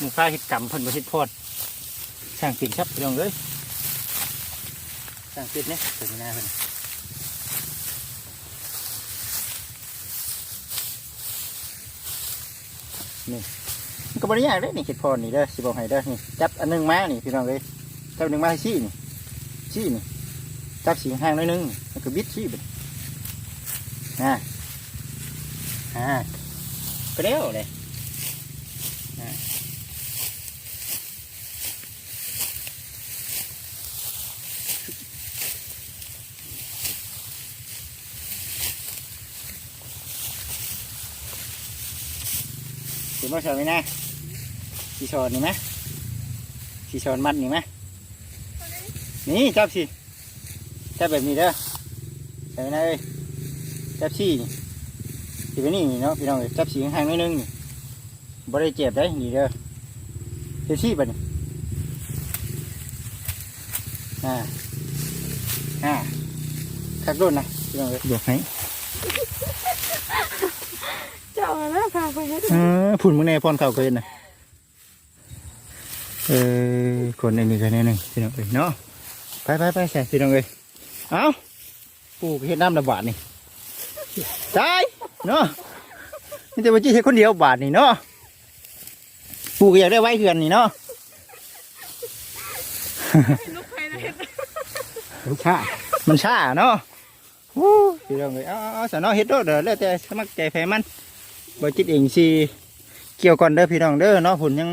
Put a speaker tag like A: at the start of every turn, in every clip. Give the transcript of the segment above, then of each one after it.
A: มูข้าเฮ็ดกรรมเพิ่นบ่เฮ็ดโพดสร้างปิ่นครับพี่น้องเอ้ยสร้างปิ่นเนี่ยเปิดหน้าเพิ่นนี่มันก็บ่ได้ยากเด้นี่เฮ็ดโพดนี่เด้อสิบอกให้เด้อนี่จับอันนึงมานี่พี่น้องเอ้ยจับหนึ่งมาให้ชี้นี่ชี้นี่จับสีห่างน้อยนึงแล้วก็บิดชี้ไปอ่าอ่าก็แล้วเลย สีมาชอนไหมนะสีชอนนี่ไหมสีชอนมัดนี่ไหมนี่จับสิจับแบบนี้เด้อใส่ไปนะเอ้ยจับสี่นี่สีไปนี่นี่เนาะพี่น้องจับสีห่างนิดนึงนี่บ่ได้เจ็บได้นี่เด้อเจ็บสี่ปนี่อ่าอ่าคักโดนนะพี่น้องเอ้ยบอกให้
B: เจ้าอะไรพาไปให้
A: เออผุนมึงในพรเขาเคยนนะเออคนในนี้กันแน่หนึ่งพี่น้องเอ้ยเนาะไปไปไปใส่พี่น้องเอ้ยเอ้าปลูกเห็ดน้ำระบาดนี่ตายเนาะนี่แต่ว่าจี้เห็ดคนเดียวบาทนี่เนาะปลูกอยากได้ไว้เหือนนี่เนาะ
B: ลูกใครนะ
A: มันช้ามันช้าเนาะวู้พี่น้องเอ้ยเอาเอาเอาสนอเฮ็ดโดดเด้อแล้วแต่สมัครใจแฟมัน บ่จิตเองสิเกี่ยวก่อนเด้อพี่น้องเด้อเนาะผุนยัง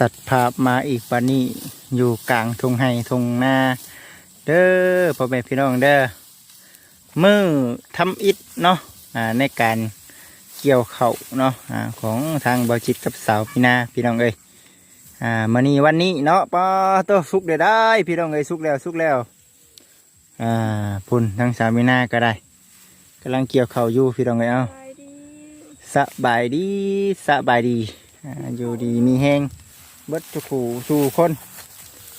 A: ตัดภาพมาอีกปานนี้อยู่กลางทงไห้ทงนา เด้อพ่อแม่พี่น้องเด้อมือทำอิฐเนาะอ่าในการเกี่ยวเข่าเนาะอ่าของทางบาจิตกับสาวพี่นาพี่น้องเอ้ยอ่ามานี่วันนี้เนาะป้าโตสุกเด้ได้ พี่น้องเอ้ยสุกแล้วสุกแล้วอ่าพุ่นทางสาวพี่นาก็ได้กำลังเกี่ยวเข่าอยู่พี่น้องเอ้ยเอา
B: ไปดี
A: สบายดีสบายดีอยู่ดีมีแห้งเบิดทุกผู้สู่คน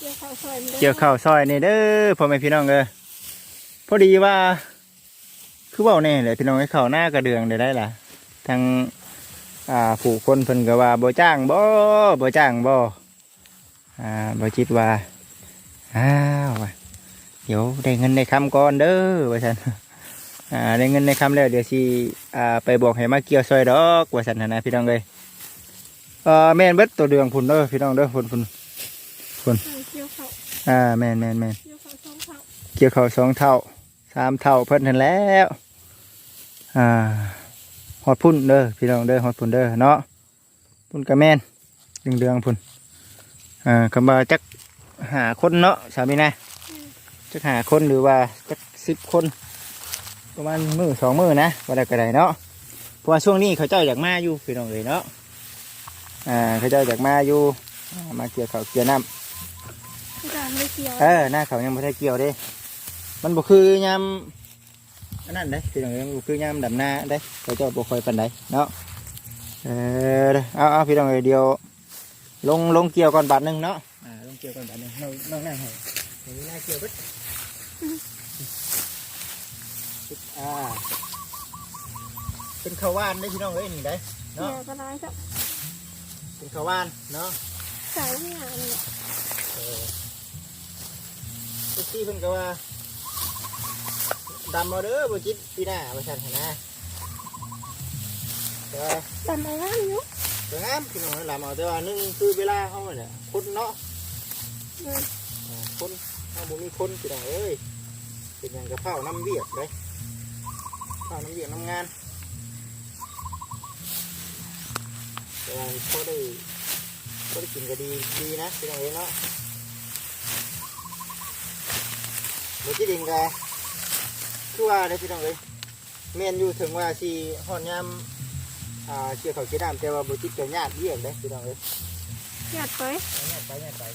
B: เกี่ยวข้าวซอยน
A: เกี่ยวข้าวซอยนี่เด้อพ่อแม่พี่น้องเออพอดีว่า คือเว่าแน่เลยพี่น้องให้เข้าวหน้ากระเดืองได้ได้ล่ะทางอ่าผู้คนเพิ่นก็ว่าบ่จ้างบ่บ่จ้างบ่อ่าบ่คิดว่าอ้าวเดี๋ยวได้เงินได้คำก่อนเด้อว่าซั่นอ่าได้เงินได้คำแล้วเดี๋ยวสิอ่าไปบอกให้มาเกี่ยวซอยดอกว่าซั่นนนะพี่น้องเอ้ยเออแม่นเบิดตัวเดืองพุ่นเด้อพี่น้องเด้อพุ่นพุ่น
B: เออเกี่ยวข้าว
A: อ่าแม่นแม่นแม่น
B: เกี่ยวข้าวสองข้าว
A: เกี่ยวเขาวสองเท่าสามเท่าเพิ่นเห็นแล้ว อ่าฮอดพุ่นเด้อพี่น้องเด้อฮอดพุ่นเด้อเนาะพุ่นกระแมนเดืองเดืองๆพุ่นอ่าคำว่าจักหาคนเนาะสามีนะจักหาคนหรือว่าจักสิบคน ประมาณมือสองมือนะว่าได้ก็ได้เนาะเพราะว่าช่วงนี้เขาเจ้าอยากมาอยู่พี่น้องเลยเนาะอ่าเขาเจ้าอยากมาอยู่อ่ามาเกี่ยวเขาวเกี่ยวน้ำ
B: ไม่ได้ไม่เกี่ยว
A: เออหน้าเขายังไม่ได้เกี่ยวเด้มันบ่คือยำอันนั้นเด้พี่น้องเอ้ยมันบ่คือยำดำหน้าเด้เขาเจะบ่ค่อยปานใดเนาะเออเอาเอาพี่น้องเอ้ยเดียวลงลงเกี่ยวก่อนบาทหนึงเนาะอ่าลงเกี่ยวก่อนบาทหนึงน้องน้องนั่งให้เดี๋ยวนี้หน้าเกี่ยวเบิดอ่าเป็นข้าวหวานได้พี่น้องเอ้ยนี่ได้
B: เกี่
A: เนาะ
B: ยวก็ได้จ้ะ
A: เป็นข้าวหวานเนาะ
B: ใส่ไม่งานเลย
A: เออ ทุกที่เพิ่นก็ว่าดำเอาเด้อบ่จิตปีหน้าว่าซั่นหั่นนะแต่ว่า
B: แต่มาล้างอยู่
A: สวยงามพี่น้องลำเอาแต่ว่านึงคือเวลาเฮาเนี่ยคนเนาะ
B: อ่า
A: คนเฮาบ่มีคนพี่น้องเอ้ยเป็นหยังกับเผาน้ำเวียกเลยเผาน้ำเวียกน้ำงานแต่ว่าพอได้พอได้กินก็ดีดีนะพี่น้องเอ้ยเนาะ chiếc đình ra. Chua đấy chị đồng đấy men như thường qua thì hòn nhám à chiều khẩu chế đàm theo bộ chiếc kéo nhạt đi ở đấy chị đồng đấy nhạt tới. Nhạt tới nhạt tới.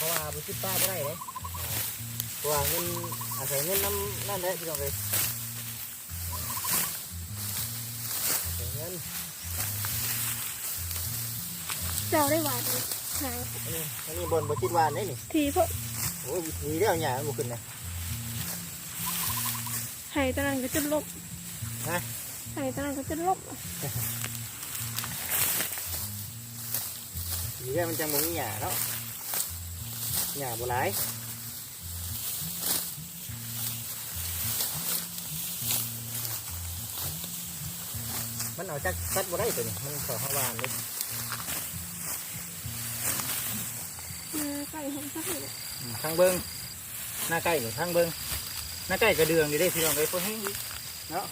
A: Hoa bộ chiếc ba cái này đấy. Hoa nhân à thấy nhân năm năm đấy chị đồng đấy nhân. Chào đây bạn. Này. Anh em bồn bộ chiếc bàn đấy nè thì vợ เลยพี่น้องเลย
B: หยัดไป
A: ญาติไปญาติไปอ่าเพราะว่าบุจิตป้าไม่ได้เลยอ่าเพราะว่าเงินอาศัยเงินน้ำนั่นเลยพี่น้องเลย
B: เจ้าได้หวานเลยหาง
A: อันนี้อันนี้บนบ่คิดว่าได้นี่
B: ทีเพราะ
A: โอ้ยมีแล้วหญ้ามันบ่ขึ้นนะ
B: ไห้ตอนนั้นก็จะลบ
A: ฮะ
B: ไห้ตอนนั้นก็จะลบ
A: มีแล้วมันจังบ่มีหญ้าเนาะหญ้าบ่หลายมันเอาจักตัดบ่ได้ตัวนี้มันขอเฮาวานเลย
B: มาใส่ผมสักหน่อย
A: อืม ทางเบิงหน้าใกล้หรือทางเบิงหน้าใกล้กระเดืองอยู่ได้พี่น้องเลยพวกแห้งอีกเนาะ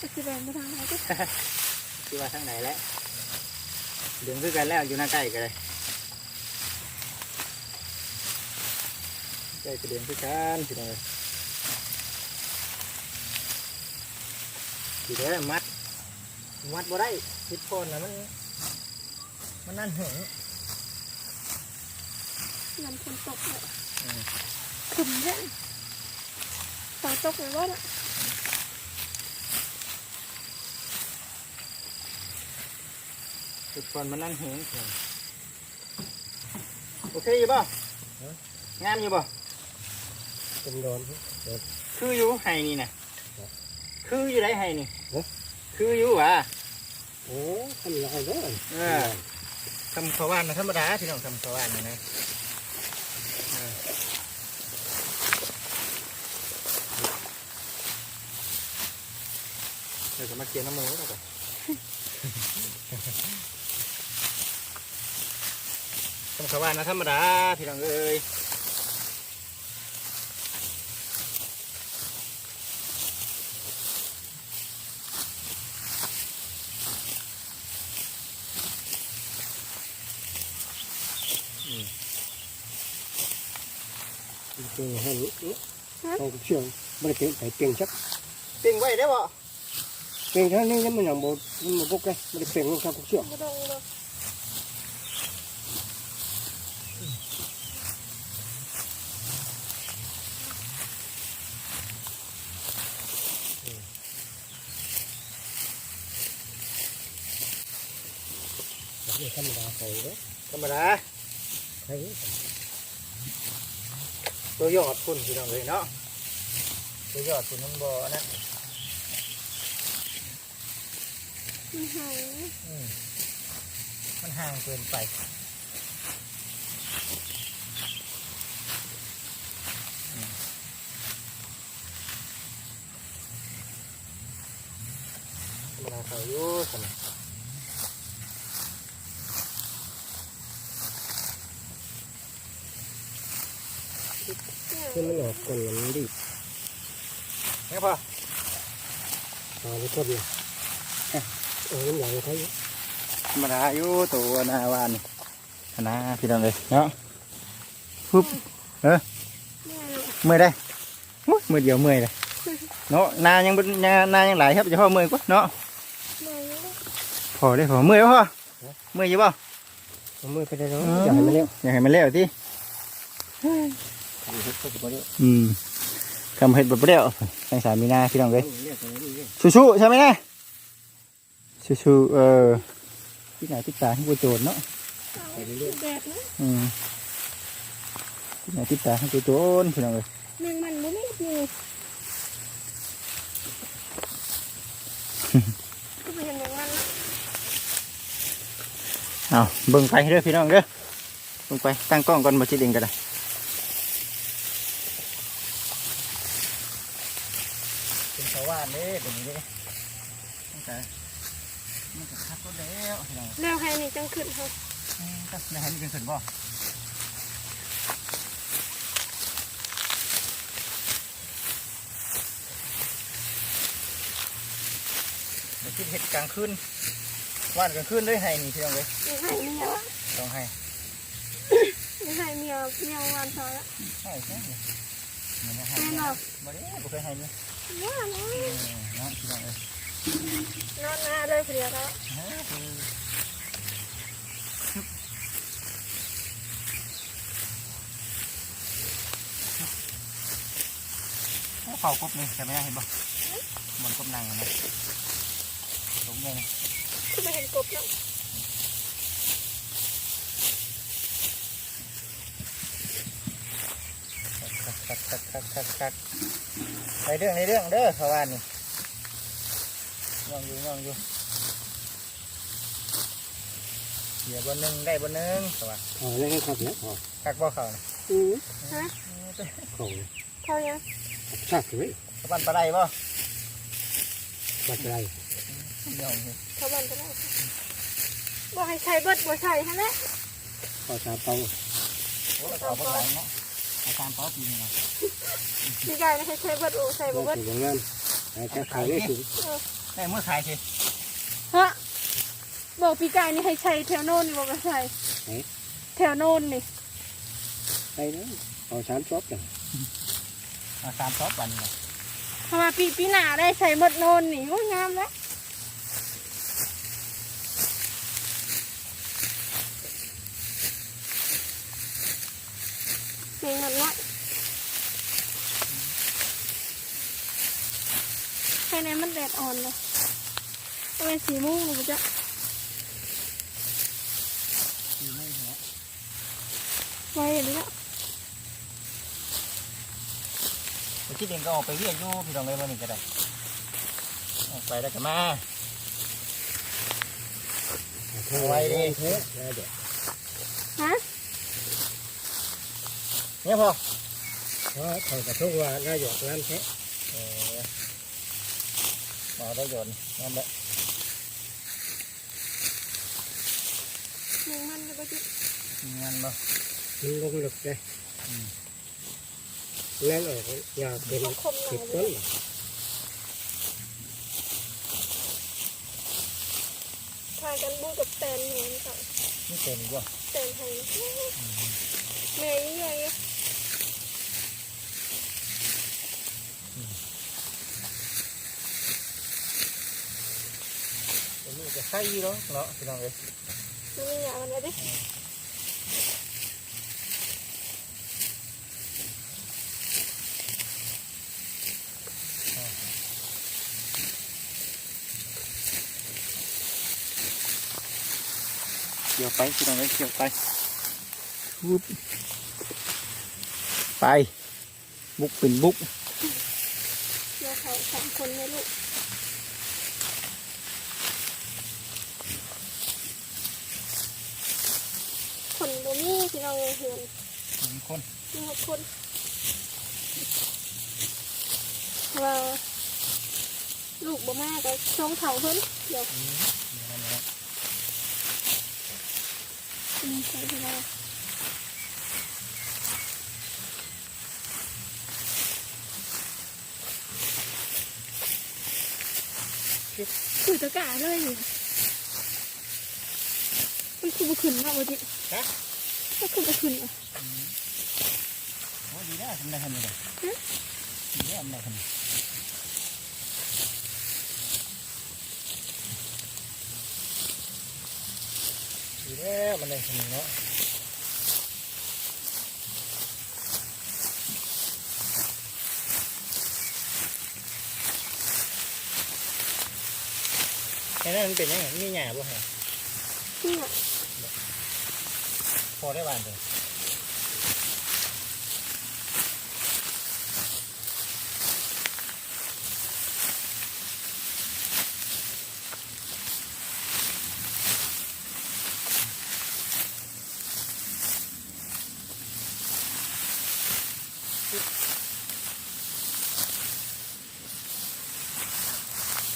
B: ก็จะแบ่งไปทางไหนก็
A: คือว่าทางไหนแล้วเดืองคือกันแล้วอยู่หน้าใกล้กันเลยใกล้กระเดืองคือกันพี่น้องเลยทีเดียวมัดมัดบ่ได้พิดโคนนะมันมันนั่นเหง
B: น้ำฝนตกเลย
A: อืม
B: ขุ่มแค่ฝนตกเลยว่าน่ะ
A: พิดโคนมันนั่นเหงโอเคอยู่ป่ะงามอยู่ป่ะ
C: เป็นโดน
A: คืออยู่ไห้นี่นะคืออยู่ได้ไห้นี่
C: เอ๊ะ
A: คืออยู่ว่ะ
C: โอ้ทำยังไงเด้อ
A: เออทำขาวานนะธรรมดาพี่น้องทำขาวานนี่นะเออเดี๋ยวจะมาเกียนน้ำมือแล้วก่อนทำขาวานนะธรรมดาพี่น้องเอ้ยอืม
C: เป็นให้นี้เอาเชื่องไม่ได้เป็นใส่เปลี่ยนชัก
A: ปิ้งไว้ได้บ่
C: เปลี่ยนเท่านี้ยังมันยังบ่มันบ่ปกเลยไม่ได้เปลี่ยนลงทางเชื่ อืม
A: มัน
B: ห่า
A: งเกินไปมธรรมดาเขาอยู่สมัย
C: คือมันออกก่อนมันดี
A: นี่พอ
C: ตานี่ก็ดีเออมันใหญ่ไทย
A: ธรรมดาอยู่ตัวหนาวานนี่นะพี่น้องเลยเนาะปุ๊บ
B: แม่เลย
A: เมื่อยได้อุ๊ยมือเดียวเมื่อยเลยเนาะนายังบ่นานายังหลายครับจะพ่อเมื่อยกว่าเนาะ
B: แม่เลย
A: พอได้พอเมื่อยบ่พ่อเมื่อยอยู่บ่
C: เอามือไปได้แล้วอย่าให้มันเลี้ยว
A: อยากให้มันเร็วที่
C: ดีที่สุดก็บ่เลี้ยว
A: อืมทำเห็ดแบบเร็วทางสามมีนาพี่น้องเลย
C: เลี้ยวไปเรื่อย
A: ชูๆใช่ไหมนะ ชูๆเออที่ไหนที่ตาให้กูโจรเนาะ
B: เอาแดดนะ
A: อืมที่ไหนที่ตาให้กูโจรพี่น้องเลย
B: แมงมันบ่มีอยู่ก็ไปเห็นแมงมันละ
A: เอาเบิ่งไปเด้อพี่น้องเด้อเบิ่งไปตั้งกล้องก่อนมาชิดเองก็ได้เป็นชาวบ้านเด้เป็นอย่างนี้ตั้งแต่มันจะคัดรถแล้วพี่น้อง
B: แล้ว ให้นี่จังขึ้นเขา
A: อืมก็ในหันเป็นส่วนบ่เดี๋ยวคิดเห็ดกลางคืนว่านกลางคืนเลยให้นี่พี่น้องเลย
B: ไม่ให้เมียวะ
A: ต้องให้
B: ไม่ให้เมียวเมียววานซอยละ
A: ให้ใช่ไหมมันจะให้
B: แม่น
A: เนาะ
B: บอก
A: บ่ได้บ่เคยให้เนี่ย
B: ว่าน้อย
A: เออเนาะพี่น้องเลย
B: นอนหน้าเลยเดียวแล้ว
A: ข้ากบนี่ใช่ไหมเห็นบ่มันกบนางนะลงเลยนะ
B: คือมาเห็นกบแล้ว
A: คักคักคักคักคักไปเรื่องในเรื่องเด้อชาวบ้านนี่ย่องอยู่ย่องอยู่เสียบนหนึ่งได้บนหนึ่งชาวบ้า
C: นอ๋อได้แค่คักเนี้ย
A: คักบ่เขา
C: อือ
B: ฮะ
C: เขา
B: เขาเนี้ย
C: ชักไว้
A: เขาปั้นปลาได้บ่
C: บัดไร
A: ย่องอยู่
B: เท่าบันก็ได้บอกให้ใช้เบิดบ่ใส่ฮะแหละ
C: พอตาเตา
A: โอ้เราเอาปลาไหลเนาะอาการเป้าปีนี่เนาะ
B: ดีใจนะให้ใช้เบิดโอ้ใส่บ่
C: ว่า
B: เบิด
C: ถึงงานแต่แค่ขายไม่ถึง
A: ได้เมื่อขายสิ
B: ฮะบอกปีกายนี่ให้ใช้แถวโน่นนี่บอกว่าใส่แถวโน่นนี่
C: ไปแล้วเอาสามซอบจัง
A: เอาสามซอบวันนี่เนาะ
B: ทำไมปีปีหน้าได้ใช้หมดโนนนี่ก็งามแล้วเก่งกันน้อยแค่นี้มันแดดอ่อนเลยทำไมสีม่วงหนูจะ
A: ปีไม่หัว
B: ไว้อย่างนี้ละ
A: ไป คิดเองก็ออกไปเรียกอยู่พี่น้องเลยวันนี้ก็ได้ออกไปแล้วก็มา
C: ไว้ดิเฮ้ยแล้วเดี๋ยว
B: ฮะ
A: เนี่ยพอ
C: เพราะเขากระทุกว่าน่าหยอกน้ำแท้
A: เออมาได้โยนนั่นแหละ
B: หนึ่งมันก็จะ
A: มีเงินบ่
C: มันลงลึกเลยแน่นออกอยากเป็น
B: ต้องคมหน่
C: สิ
B: อบย
C: ต้น
B: ทายกันบูกับแตนเหมือนกัน
A: นี่เต็มกว่า
B: แตนไทยแม่ยิ่งใหญ่
A: อันนี้จะใส่เนาะเนาะพี่น้องเลย
B: มันมีอย่างมันไว้ดิ
A: ยวไปพี่น้องเลยเกี่ยวไปปุ๊บไป บุกเป็นบุก
B: เดี๋ยวเขาสองคนเนี่ยลูกคนบ่มีที่เราเห็น
A: มีคน
B: มีหกคนว่าลูกบ่มาก็ช่องเขาเพิ่นเดี๋ยว
A: อืมมีนั่นแหละ
B: มีใครที่เราคือตะกร้าเลยนี่มันคือบุขึ้นมากเลยจิ
A: ฮะ
B: มันคือบุขึ้นอะ
A: โอ้ดีนะทำได้ขนาดนี้เลยดีนะทำได้ขนาด ดีแล้วมันได้ขนาดนี้เนาะแค่นั้นมันเป็นยังไงมีหยาบ่ฮะ
B: นี่อะ
A: พอได้บานเลย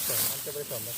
A: สองมันจะไปสองมั้ย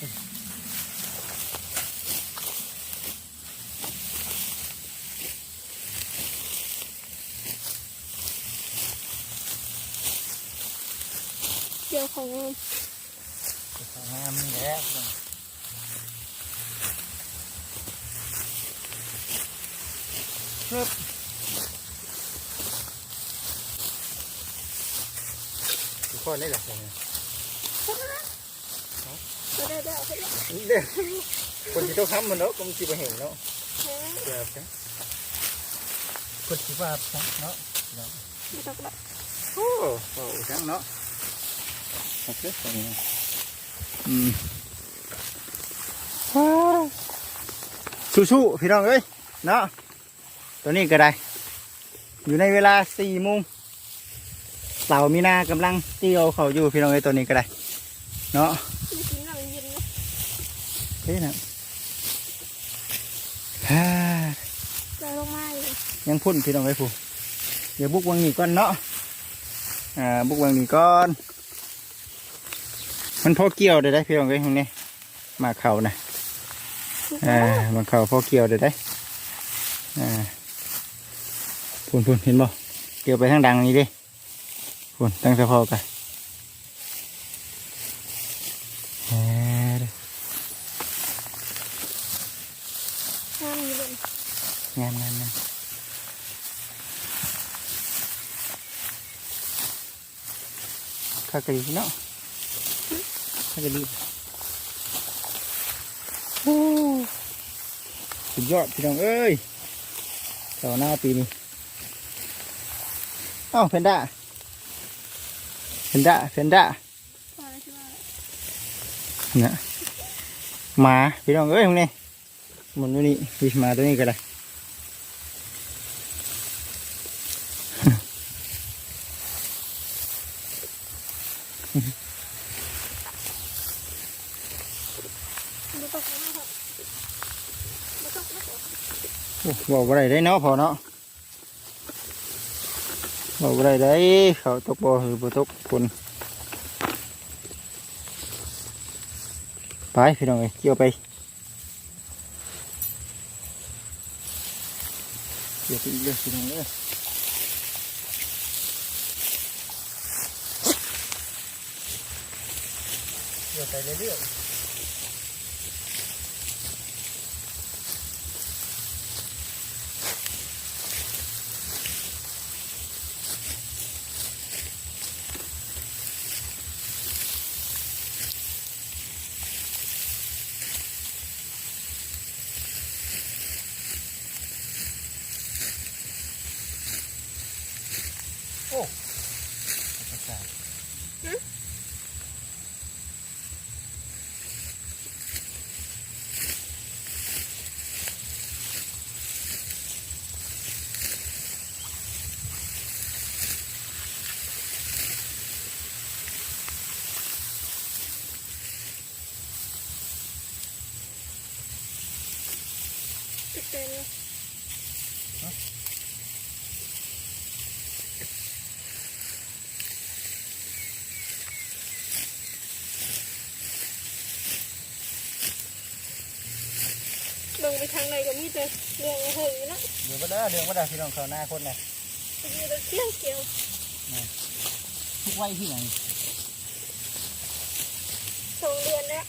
A: kêu không em thằng em ghé rồi Rớp. Đấy là เอาไป
B: เลย
A: เด้อคนที่ต้องทำมันเนาะก็มันสิบ่เห็นเนาะ
B: แค่
A: เดี๋ยวจ้ะคนที่ว่าจังเนาะ
B: ไม่ต้องละ
A: โอ้โหจังเนาะโอเคตรงนี้อืมว้าวสู้ๆพี่น้องเอ้ยเนาะตัวนี้ก็ได้ อยู่ในเวลาสี่โมงเต่ามีนากำลังเกี่ยวเขาอยู่พี่น้องเอ้ยตัวนี้ก็ได้ เนาะ
B: มีกินหนังเย็นนะ
A: เฮ้ยนะฮ่า
B: ใจลงมาอยู่
A: ยังพุ่นพี่น้องไอ้ผู้เดี๋ยวบุกวังนี้ก่อนเนาะอ่าบุกวังนี้ก่อน มันพอเกี่ยวได้ได้พี่น้องไอ้ยตรงนี้มาเข่านะอ่ามาเข่าพอเกี่ยวได้ได้อ่าพุ่นพุ่นเห็นบ่เกี่ยวไปทางดังนี้ดิพุ่นตั้งสะพอกันอ่าเด้อ
B: งามอยู่เลย
A: งามงามงาม ขากะดีเนาะขากะดีโอ้สุดยอดพี่น้องเอ้ยต่อหน้าปีนี้อ้าวเพนด้าเพนด้าเพนด้าเนี่ยหมาพี่น้องเอ้ยตรงนี้มันตัวนี้มาตัวนี้ก็ได้
B: ไม่ต้องนะครับไม่ต้องไม่ต้อง
A: โอ้ บอกว่าไรได้เนาะพอเนาะบอกว่าไรได้เขาตกบ่อหรือบ่ตกคนไปพี่น้องเอ้เกี่ยวไปเกี่ยวไปอีกเรื่องพี่น้องเอ้ยเกี่ยวไปเรื่อยๆ
B: เต็มเลยลงไปทางไหนก็มีแต่เรื่องเหยนะ
A: เดี๋ยวก็ได้เดี๋ยวก็ได้พี่น้องเขาหน้าคนน่ะ
B: ไปยืนแล้วเที่ยวเกี่ยว
A: ทุกไว้ที่ไหน
B: สองเดือนแล้ว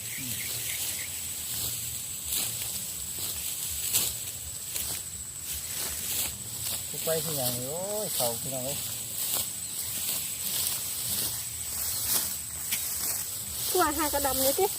A: ทุกไปที่ไหนโอ้ยเขาพี่น้องเอ้ย
B: กว่าหากระดำเลยที่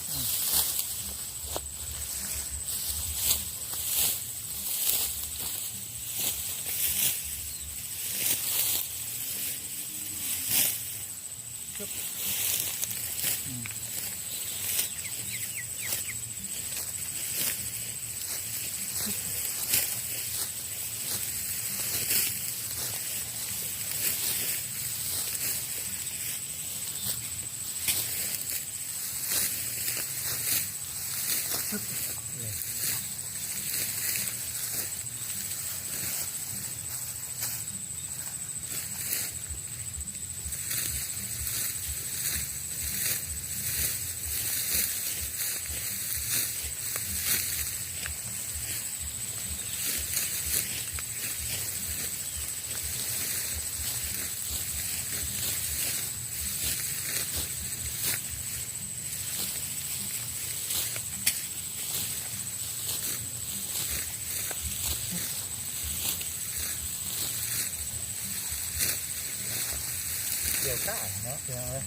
B: สิ
A: กี่ยวก้าเนาะพี่น้องเอ้ย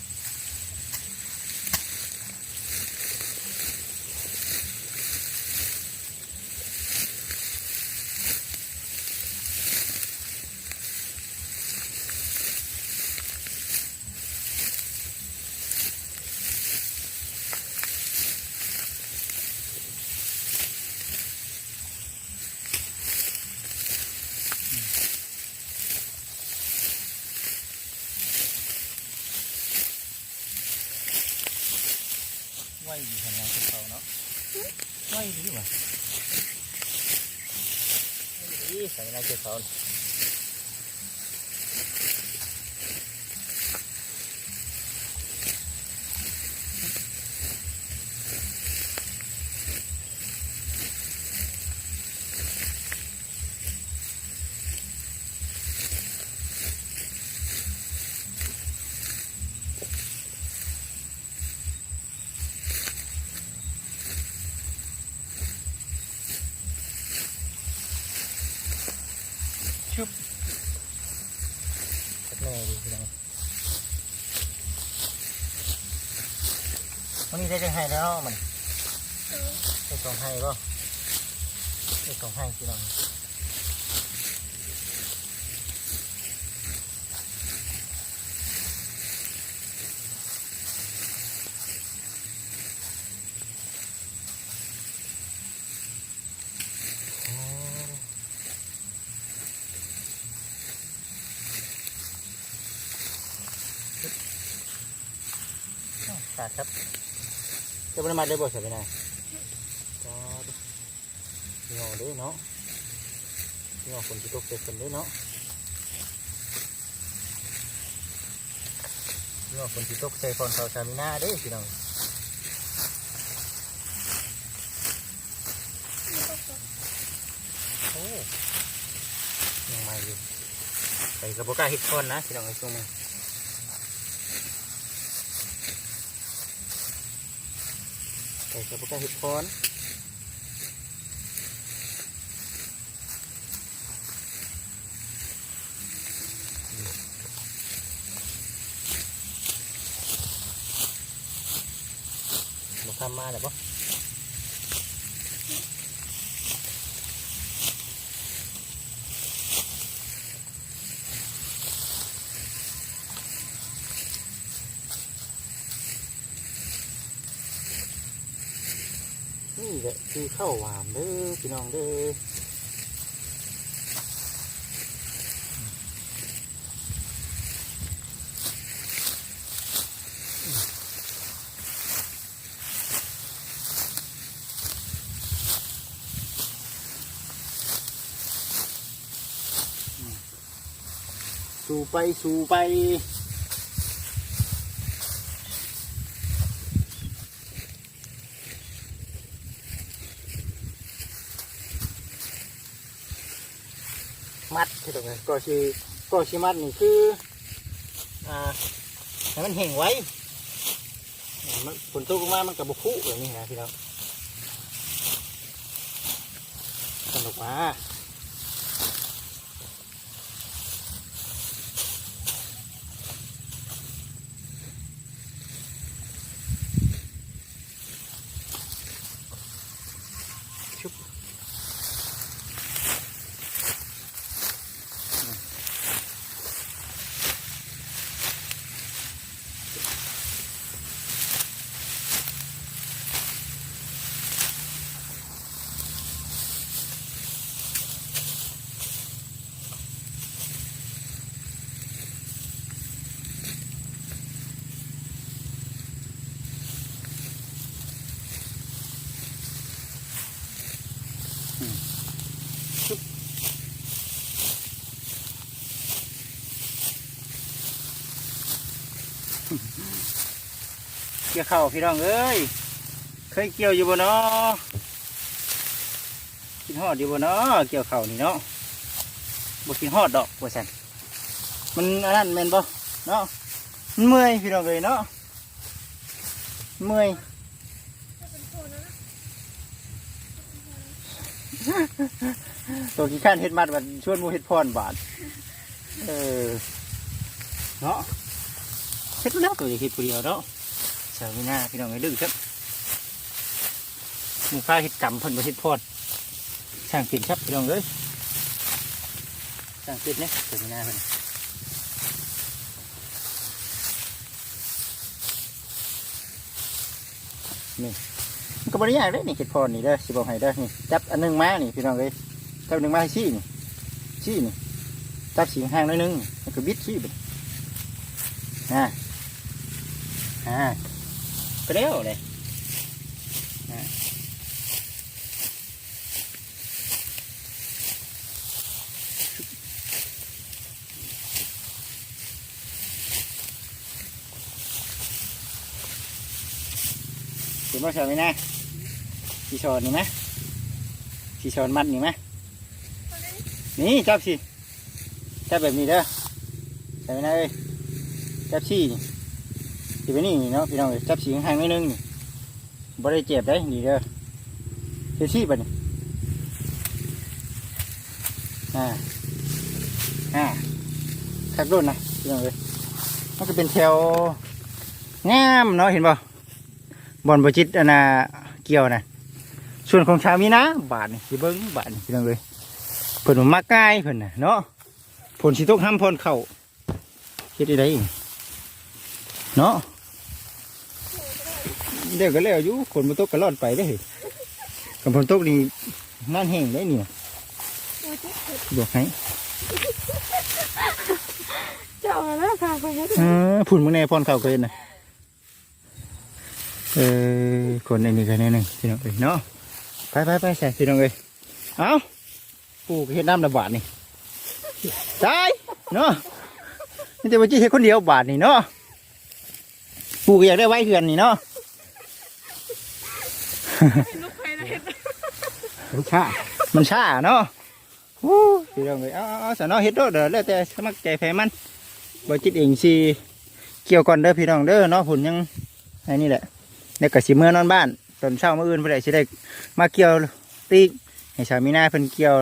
A: ไหวดีทำงานของเขาเนาะ ไหวดีว่ะไหวดีใส่ในเกี่ยวเขาน่ะ ชึบสักแน่ดีพี่น้อง วันนี้ได้จังไห้แล้วมันได้กล่องไห้ป่ะได้กล่องไห้พี่น้องโอ้ขาดครับ จะไม่ได้มาได้บ่ใช่ไหนายก็งอด้วยเนาะงอคนที่ตกเจ็บคนด้วยเนาะงอคนที่ตกใส่ฟอนเขาชามิน่าด้พี่น้องโอ้ยังไม่อยู่ใส่กระบอกล้าฮิตฟอนนะพี่น้องไอ้ช่วงนี้ ใส่กระปุกเห็ดพอนมาทำมาแล้วปะนี่ แหละคือข้าวหวานเด้อพี่น้องเด้อสู่ไปสู่ไป นะก็ชีก็ชีมัดนี่คืออ่าให้มันแห้งไว้มันฝนตกลงมามันกับบุคุอย่างนี้นะพี่น้องสนุกมา กี่ยวข้าวพี่น้องเอ้ยเคยเกี่ยวอยู่บ่เนาะกินฮอดอยู่บ่เนาะเกี่ยวข้าวนี่เนาะบ่กินฮอดดอกว่าซั่นมันอันนั้นแม่นบ่เนาะมันเมื่อยพี่น้องเอ้ยเนาะเมื่อยตัวขี้ข้านเฮ็ดมัดวันชวนมูเฮ็ดพรบาทเออเนาะร็จแล้วตัวจะเฮ็ดผู้เดียวเนาะ สามีนาพี่น้องไอ้ดื้อครับหมูฟ้าเฮ็ดกรรมพิ่นบ่เฮ็ดพอดช่างปิดครับพี่น้องเอ้ยช่างปิดเนี่ยสามีนาเพิ่นนี่ก็บ่ได้ยากเด้นี่เฮ็ดพอดนี่เด้อสิบอกให้เด้อนี่จับอันหนึงมานี่พี่น้องเอ้ยจับหนึ่งมาให้ชี้นี่ชี้นี่จับสีห่างหน้อยหนึงมันก็บิดชี้ไปอ่าอ่า ก็เร็วเลยอ่าเดี๋ยวมาเฉยไหมนะสีชอนนี่ไหมสีชอนมัดนี่ไหมนี่จับสิจับแบบนี้เด้อใช่ไหมนะเอ้ยจับชี้นี่ สิไปนี่นี่เนาะพี่น้องจับสีห่างนิดนึงนี่บ่ได้เจ็บได้นี่เด้อเจ็บชีบัดนี่อ่าอ่าคักรุ่นนะพี่น้องเอ้ยมันก็เป็นแถวงามเนาะเห็นบ่บอนบจิตอันน่ะเกี่ยวนะส่วนของชาวมีนะบาทนี่สิเบิ้งบาทนี่พี่น้องเอ้ยเพิ่นมามักง่ายเพิ่นน่ะเนาะผลสิตกห้ำพลเข้าเฮ็ดได้อีกเนาะ เดี๋ยวก็แล้วอยู่ฝนมันตกก็รอดไปได้อเฮ้ยกับฝนตกนี่นั่นแห้งได้นี่นะบอกให้
B: เจ้าแล้วค่ะไปเฮ็ด
A: เออผุนมึงแน่พรเข่าเกินนะเออคนในนี้กันแน่หนึ่งพี่น้องเอ้ยเนาะไปไปไปใส่พี่น้องเอ้ยเอาปลูกเห็ดน้ำระบาดนี่ตายเนาะนี่จะมาจี้เห็ดคนเดียวบาทนี่เนาะปลูกอยากได้ไว้เหือนนี่เนาะ
B: ลูกไปนะเฮ็ด
A: มันช้ามันช้าเนาะวู้พี่น้องเอ้ยเอาเอาเอาสนอเฮ็ดโดดเด้อแล้วแต่สมัครใจแพ้มันบ่จิตเองสิเกี่ยวก่อนเด้อพี่น้องเด้อเนาะผลยังไอ้นี่แหละแล้วก็สิเมื่อนอนบ้านตอนเช้ามื้ออื่นบ่ได้สิได้มาเกี่ยวตีกให้สามีนาเพิ่นเกี่ยว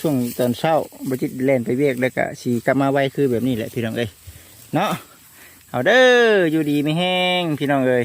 A: ช่วงตอนเช้าบ่จิตเล่นไปเวียกแล้วก็สิกลับมาไวคือแบบนี้แหละพี่น้องเอ้ยเนาะเอาเด้ออยู่ดีไม่แห้งพี่น้องเอ้ย